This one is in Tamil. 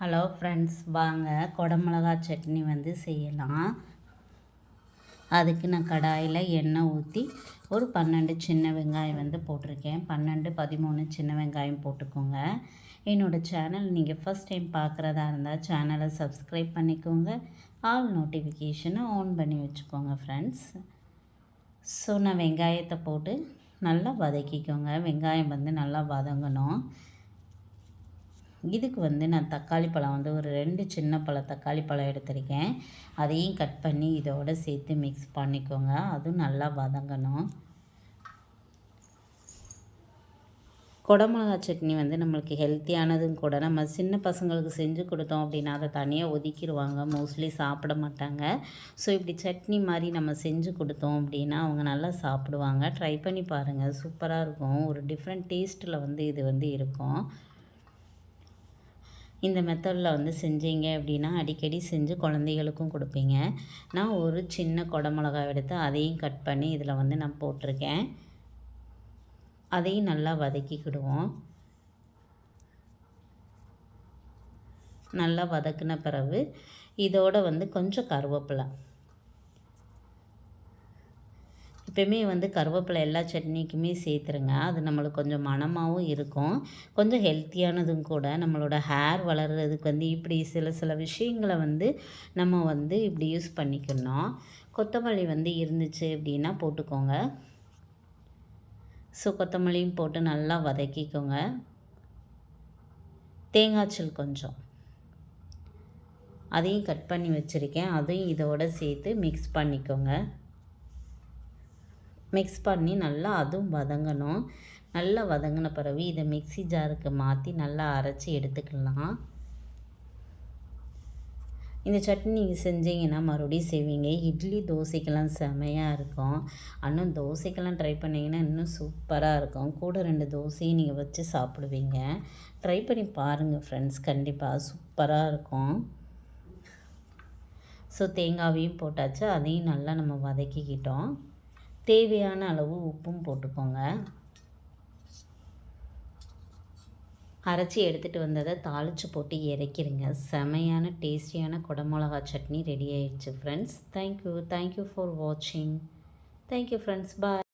ஹலோ ஃப்ரெண்ட்ஸ் வாங்க. குடமிளகா சட்னி வந்து செய்யலாம். அதுக்கு நான் கடாயில் எண்ணெய் ஊற்றி ஒரு பன்னெண்டு சின்ன வெங்காயம் வந்து போட்டிருக்கேன். பன்னெண்டு பதிமூணு சின்ன வெங்காயம் போட்டுக்கோங்க. என்னோடய சேனல் நீங்கள் ஃபஸ்ட் டைம் பார்க்குறதா இருந்தால் சேனலை சப்ஸ்கிரைப் பண்ணிக்கோங்க. ஆல் நோட்டிஃபிகேஷனை ஆன் பண்ணி வச்சுக்கோங்க ஃப்ரெண்ட்ஸ் ஸோ நான் வெங்காயத்தை போட்டு நல்லா வதக்கிக்கோங்க. வெங்காயம் வந்து நல்லா வதங்கணும். இதுக்கு வந்து நான் தக்காளி பழம் வந்து ஒரு ரெண்டு சின்ன பழம் தக்காளி பழம் எடுத்திருக்கேன். அதையும் கட் பண்ணி இதோடு சேர்த்து மிக்ஸ் பண்ணிக்கோங்க. அதுவும் நல்லா வதங்கணும். குடமிளகா சட்னி வந்து நம்மளுக்கு ஹெல்த்தியானதும் கூட நம்ம சின்ன பசங்களுக்கு செஞ்சு கொடுத்தோம் அப்படின்னா அதை தனியாக ஒதுக்கிடுவாங்க. மோஸ்ட்லி சாப்பிட மாட்டாங்க. ஸோ இப்படி சட்னி மாதிரி நம்ம செஞ்சு கொடுத்தோம் அப்படின்னா அவங்க நல்லா சாப்பிடுவாங்க. ட்ரை பண்ணி பாருங்கள் சூப்பராக இருக்கும். ஒரு டிஃப்ரெண்ட் டேஸ்ட்டில் வந்து இது வந்து இருக்கும். இந்த மெத்தடில் வந்து செஞ்சீங்க அப்படின்னா அடிக்கடி செஞ்சு குழந்தைகளுக்கும் கொடுப்பீங்க. நான் ஒரு சின்ன குடமிளகாய் எடுத்து அதையும் கட் பண்ணி இதில் வந்து நான் போட்டிருக்கேன். அதையும் நல்லா வதக்கிக்கிடுவோம். நல்லா வதக்கின பிறகு இதோடு வந்து கொஞ்சம் கருவேப்பிலை. எப்பயுமே வந்து கருவேப்பிலை எல்லா சட்னிக்குமே சேர்த்துருங்க. அது நம்மளுக்கு கொஞ்சம் மனமாகவும் இருக்கும். கொஞ்சம் ஹெல்த்தியானதும் கூட நம்மளோட ஹேர் வளர்கிறதுக்கு வந்து இப்படி சில சில விஷயங்களை வந்து நம்ம வந்து இப்படி யூஸ் பண்ணிக்கணும். கொத்தமல்லி வந்து இருந்துச்சு அப்படின்னா போட்டுக்கோங்க. ஸோ கொத்தமல்லியும் போட்டு நல்லா வதக்கிக்கோங்க. தேங்காய்ச்சல் கொஞ்சம். அதையும் கட் பண்ணி வச்சுருக்கேன். அதையும் இதோடு சேர்த்து மிக்ஸ் பண்ணிக்கோங்க. மிக்ஸ் பண்ணி நல்லா அதுவும் வதங்கணும். நல்லா வதங்கின பிறகு இதை மிக்சி ஜாருக்கு மாற்றி நல்லா அரைச்சி எடுத்துக்கலாம். இந்த சட்னி நீங்கள் செஞ்சீங்கன்னா மறுபடியும் செய்வீங்க. இட்லி தோசைக்கெல்லாம் செமையாக இருக்கும். இன்னும் தோசைக்கெல்லாம் ட்ரை பண்ணிங்கன்னா இன்னும் சூப்பராக இருக்கும். கூட ரெண்டு தோசையும் நீங்கள் வச்சு சாப்பிடுவீங்க. ட்ரை பண்ணி பாருங்கள் ஃப்ரெண்ட்ஸ் கண்டிப்பாக சூப்பராக இருக்கும். ஸோ தேங்காவையும் போட்டாச்சு. அதையும் நல்லா நம்ம வதக்கிக்கிட்டோம். தேவையான அளவு உப்பும் போட்டுக்கோங்க. அரைச்சி எடுத்துகிட்டு வந்ததை தாளித்து போட்டு இறக்கிடுங்க செமையான டேஸ்டியான குடமிளகா சட்னி ரெடி ஆயிடுச்சு friends thank you thank you for வாட்சிங் தேங்க்யூ ஃப்ரெண்ட்ஸ் பாய்